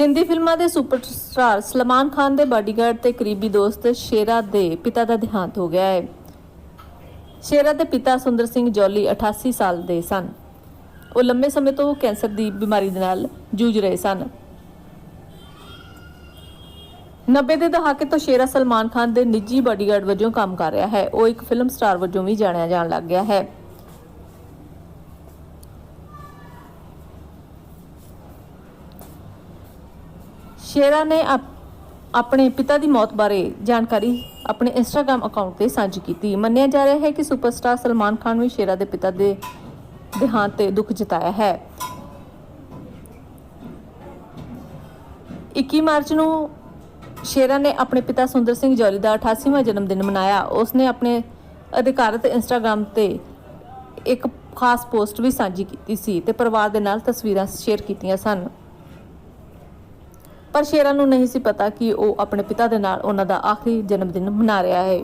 ਹਿੰਦੀ ਫਿਲਮਾਂ ਦੇ ਸੁਪਰਸਟਾਰ ਸਲਮਾਨ ਖਾਨ ਦੇ ਬਾਡੀਗਾਰਡ ਤੇ ਕਰੀਬੀ ਦੋਸਤ ਸ਼ੇਰਾ ਦੇ ਪਿਤਾ ਦਾ ਦੇਹਾਂਤ ਹੋ ਗਿਆ ਹੈ। ਸ਼ੇਰਾ ਦੇ ਪਿਤਾ ਸੁੰਦਰ ਸਿੰਘ ਜੌਲੀ 88 ਸਾਲ ਦੇ ਸਨ। ਉਹ ਲੰਮੇ ਸਮੇਂ ਤੋਂ ਕੈਂਸਰ ਦੀ ਬਿਮਾਰੀ ਦੇ ਨਾਲ ਜੂਝ ਰਹੇ ਸਨ। 90 ਦੇ ਦਹਾਕੇ ਤੋਂ ਸ਼ੇਰਾ ਸਲਮਾਨ ਖਾਨ ਦੇ ਨਿੱਜੀ ਬਾਡੀਗਾਰਡ ਵਜੋਂ ਕੰਮ ਕਰ ਰਿਹਾ ਹੈ। ਉਹ ਇੱਕ ਫਿਲਮ ਸਟਾਰ ਵਜੋਂ ਵੀ ਜਾਣਿਆ ਜਾਣ ਲੱਗ ਗਿਆ ਹੈ। ਸ਼ੇਰਾ ਨੇ ਆਪਣੇ ਪਿਤਾ ਦੀ ਮੌਤ ਬਾਰੇ ਜਾਣਕਾਰੀ ਆਪਣੇ ਇੰਸਟਾਗ੍ਰam ਅਕਾਊਂਟ ਤੇ ਸਾਂਝੀ ਕੀਤੀ। ਮੰਨਿਆ ਜਾ ਰਿਹਾ ਹੈ ਕਿ ਸੁਪਰਸਟਾਰ ਸਲਮਾਨ ਖਾਨ ਵੀ ਸ਼ੇਰਾ ਦੇ ਪਿਤਾ ਦੇ ਦੇਹਾਂਤ ਤੇ ਦੁੱਖ ਜਤਾਇਆ ਹੈ। 21 ਮਾਰਚ ਨੂੰ ਸ਼ੇਰਾ ਨੇ ਆਪਣੇ ਪਿਤਾ ਸੁੰਦਰ ਸਿੰਘ ਜੌਲੀ ਦਾ 88ਵਾਂ ਜਨਮ ਦਿਨ ਮਨਾਇਆ। ਉਸ ਨੇ ਆਪਣੇ ਅਧਿਕਾਰਤ ਇੰਸਟਾਗ੍ਰam ਤੇ ਇੱਕ ਖਾਸ ਪੋਸਟ ਵੀ ਸਾਂਝੀ ਕੀਤੀ ਸੀ ਤੇ ਪਰਿਵਾਰ ਦੇ ਨਾਲ ਤਸਵੀਰਾਂ ਸ਼ੇਅਰ ਕੀਤੀਆਂ ਸਨ। ਪਰ ਸ਼ੇਰਾ ਨੂੰ ਨਹੀਂ ਸੀ ਪਤਾ ਕਿ ਉਹ ਆਪਣੇ ਪਿਤਾ ਦੇ ਨਾਲ ਉਹਨਾਂ ਦਾ ਆਖਰੀ ਜਨਮ ਦਿਨ ਮਨਾ ਰਿਹਾ ਹੈ।